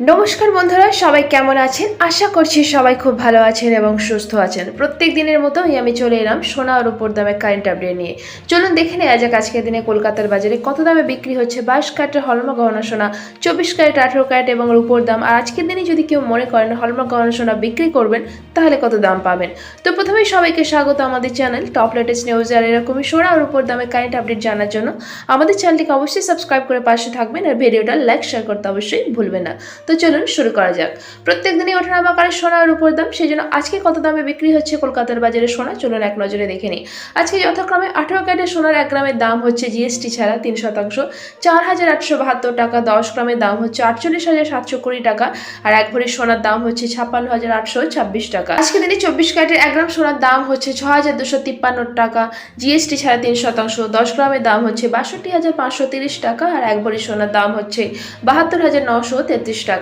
নমস্কার বন্ধুরা, সবাই কেমন আছেন? আশা করছি সবাই খুব ভালো আছেন এবং সুস্থ আছেন। প্রত্যেক দিনের মতোই আমি চলে এলাম সোনা আর উপর দামে কারেন্ট আপডেট নিয়ে। চলুন দেখে নেওয়া যাক আজকের দিনে কলকাতার বাজারে কত দামে বিক্রি হচ্ছে বাইশ ক্যারেটের হলমা গহনা সোনা, চব্বিশ ক্যারেট, আঠেরো ক্যারেট এবং রূপোর দাম। আর আজকের দিনে যদি কেউ মনে করেন হলমা গহনা সোনা বিক্রি করবেন, তাহলে কত দাম পাবেন? তো প্রথমেই সবাইকে স্বাগত আমাদের চ্যানেল টপ লেটেস্ট নিউজ আর এরকমই সোনা আর উপর দামে কারেন্ট আপডেট জানার জন্য। আমাদের চ্যানেলটিকে অবশ্যই সাবস্ক্রাইব করে পাশে থাকবেন আর ভিডিওটা লাইক শেয়ার করতে অবশ্যই ভুলবেন না। তো চলুন শুরু করা যাক। প্রত্যেক দিনই ওঠানামা করে সোনার উপর দাম সেই জন্য আজকে কত দামে বিক্রি হচ্ছে কলকাতার বাজারে সোনা, চলুন এক নজরে দেখে নিই। আজকে যথাক্রমে আঠেরো ক্যারেটের সোনার এক গ্রামের দাম হচ্ছে জিএসটি ছাড়া তিন শতাংশ, চার হাজার আটশো বাহাত্তর টাকা, দশ গ্রামের দাম হচ্ছে আটচল্লিশ হাজার সাতশো কুড়ি টাকা, আর এক ভরি সোনার দাম হচ্ছে ছাপ্পান্ন হাজার আটশো ছাব্বিশ টাকা। আজকে দিনে চব্বিশ ক্যারেটের এক গ্রাম সোনার দাম হচ্ছে ছ হাজার দুশো তিপ্পান্ন টাকা, জিএসটি ছাড়া তিন শতাংশ, দশ গ্রামের দাম হচ্ছে বাষট্টি হাজার পাঁচশো তিরিশ টাকা, আর এক ভরি সোনার দাম হচ্ছে বাহাত্তর হাজার নশো তেত্রিশ টাকা।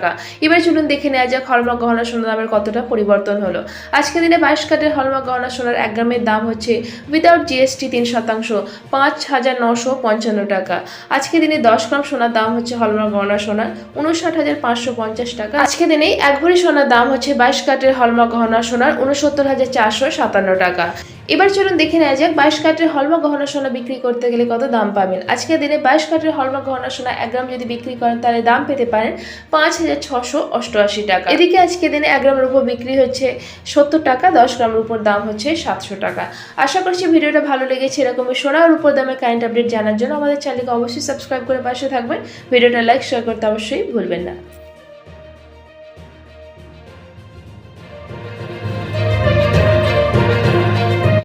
এবার চলুন দেখে নেওয়া যাক হলমার্ক গহনা সোনার দামের কতটা পরিবর্তন হলো। আজকের দিনে বাইশ কাটের হলমার্ক গহনা সোনার এক গ্রামের দাম হচ্ছে উইদাউট জিএসটি তিন শতাংশ, পাঁচ হাজার নশো পঞ্চান্ন টাকা। আজকের দিনে দশ গ্রাম সোনার দাম হচ্ছে হলমার্ক গহনা সোনার উনষাট হাজার পাঁচশো পঞ্চাশ টাকা। আজকের দিনে এক ভরি সোনার দাম হচ্ছে বাইশ কাটের হলমার্ক গহনা সোনার উনসত্তর হাজার চারশো সাতান্ন টাকা। এবার চলুন দেখে নেওয়া যাক বাইশ কাঠের হলমা গহনা সোনা বিক্রি করতে গেলে কত দাম পাবেন। আজকের দিনে বাইশ কাঠের হলমা গহনা সোনা এক গ্রাম যদি বিক্রি করেন, তাহলে দাম পেতে পারেন পাঁচ হাজার হাজার ছশো অষ্টআশি টাকা। এদিকে আজকে দিনে এক গ্রামের উপর বিক্রি হচ্ছে সত্তর টাকা, দশ গ্রামের উপর দাম হচ্ছে সাতশো টাকা। আশা করছি ভিডিওটা ভালো লেগেছে, এরকমই সোনার উপর দামে কারেন্ট আপডেট জানার জন্য আমাদের চ্যানেলকে অবশ্যই সাবস্ক্রাইব করে পাশে থাকবেন। ভিডিওটা লাইক শেয়ার করতে অবশ্যই ভুলবেন না।